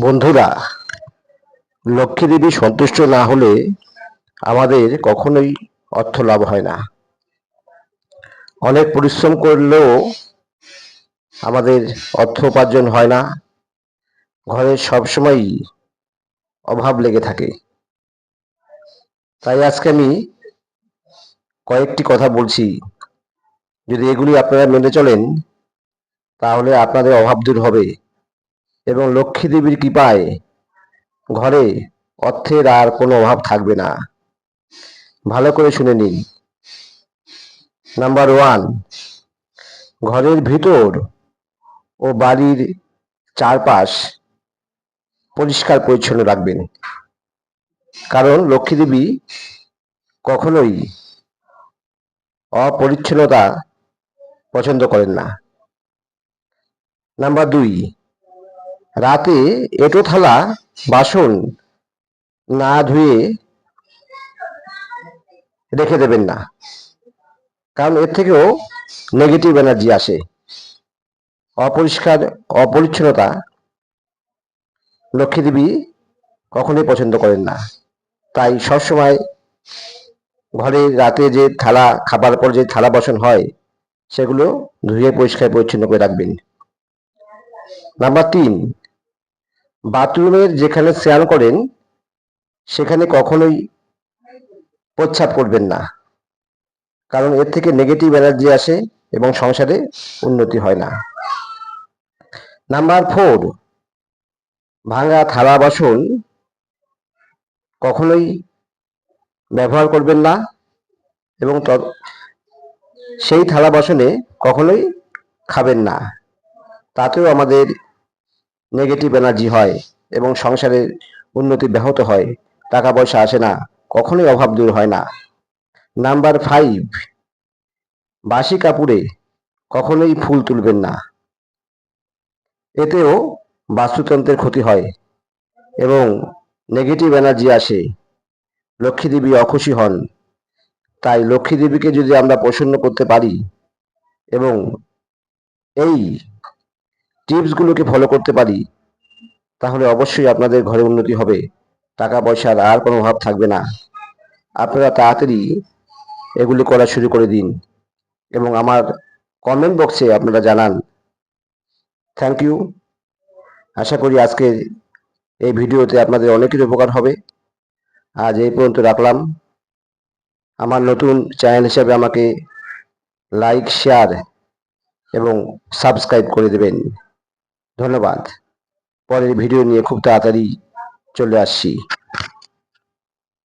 বন্ধুরা, লক্ষ্মী দেবী সন্তুষ্ট না হলে আমাদের কখনোই অর্থ লাভ হয় না। অনেক পরিশ্রম করলেও আমাদের অর্থ উপার্জন হয় না। ঘরে সবসময়ই অভাব লেগে থাকে। তাই আজকে আমি কয়েকটি কথা বলছি। যদি এগুলি আপনারা মেনে চলেন, তাহলে আপনাদের অভাব দূর হবে। এবং লক্ষ্মী দেবীর কৃপায় ঘরে অর্থের আর কোনো অভাব থাকবে না। ভালো করে শুনে নিন। নাম্বার ওয়ান ঘরের ভিতর ও বাড়ির চারপাশ পরিষ্কার পরিচ্ছন্ন রাখবেন। কারণ লক্ষ্মী দেবী কখনোই অপরিচ্ছন্নতা পছন্দ করেন না। নাম্বার দুই রাতে এটো থালা, বাসন না ধুয়ে রেখে দেবেন না। কারণ এর থেকেও নেগেটিভ এনার্জি আসে। অপরিষ্কার, অপরিচ্ছন্নতা লক্ষ্মী দেবী কখনোই পছন্দ করেন না। তাই সবসময় ঘরে রাতে যে থালা, খাবার পর যে থালা, বাসন হয়, সেগুলো ধুয়ে পরিষ্কার পরিচ্ছন্ন করে রাখবেন। নাম্বার তিন বাথরুমের যেখানে স্নান করেন, সেখানে কখনোই প্রচ্ছাপ করবেন না। কারণ এর থেকে নেগেটিভ এনার্জি আসে এবং সংসারে উন্নতি হয় না। নাম্বার ফোর ভাঙা থালা বাসন কখনোই ব্যবহার করবেন না এবং সেই থালা বাসনে কখনোই খাবেন না। তাতেও আমাদের নেগেটিভ এনার্জি হয় এবং সংসারের উন্নতি ব্যাহত হয়, টাকা পয়সা আসে না, কখনোই অভাব দূর হয় না। নাম্বার ফাইভ বাসি কাপড়ে কখনোই ফুল তুলবেন না। এতেও বাস্তুতন্ত্রের ক্ষতি হয় এবং নেগেটিভ এনার্জি আসে। লক্ষ্মী দেবী অখুশি হন। তাই লক্ষ্মী দেবীকে যদি আমরা প্রসন্ন করতে পারি এবং এই টিপসগুলোকে ফলো করতে পারি, তাহলে অবশ্যই আপনাদের ঘরে উন্নতি হবে। টাকা পয়সার আর কোনো অভাব থাকবে না। আপনারা তাড়াতাড়ি এগুলি করা শুরু করে দিন এবং আমার কমেন্ট বক্সে আপনারা জানান। থ্যাংক ইউ আশা করি আজকের এই ভিডিওতে আপনাদের অনেকের উপকার হবে। আজ এই পর্যন্ত রাখলাম। আমার নতুন চ্যানেল হিসাবে আমাকে লাইক শেয়ার এবং সাবস্ক্রাইব করে দেবেন। ধন্যবাদ। পরের ভিডিও নিয়ে খুব তাড়াতাড়ি চলে আসছি।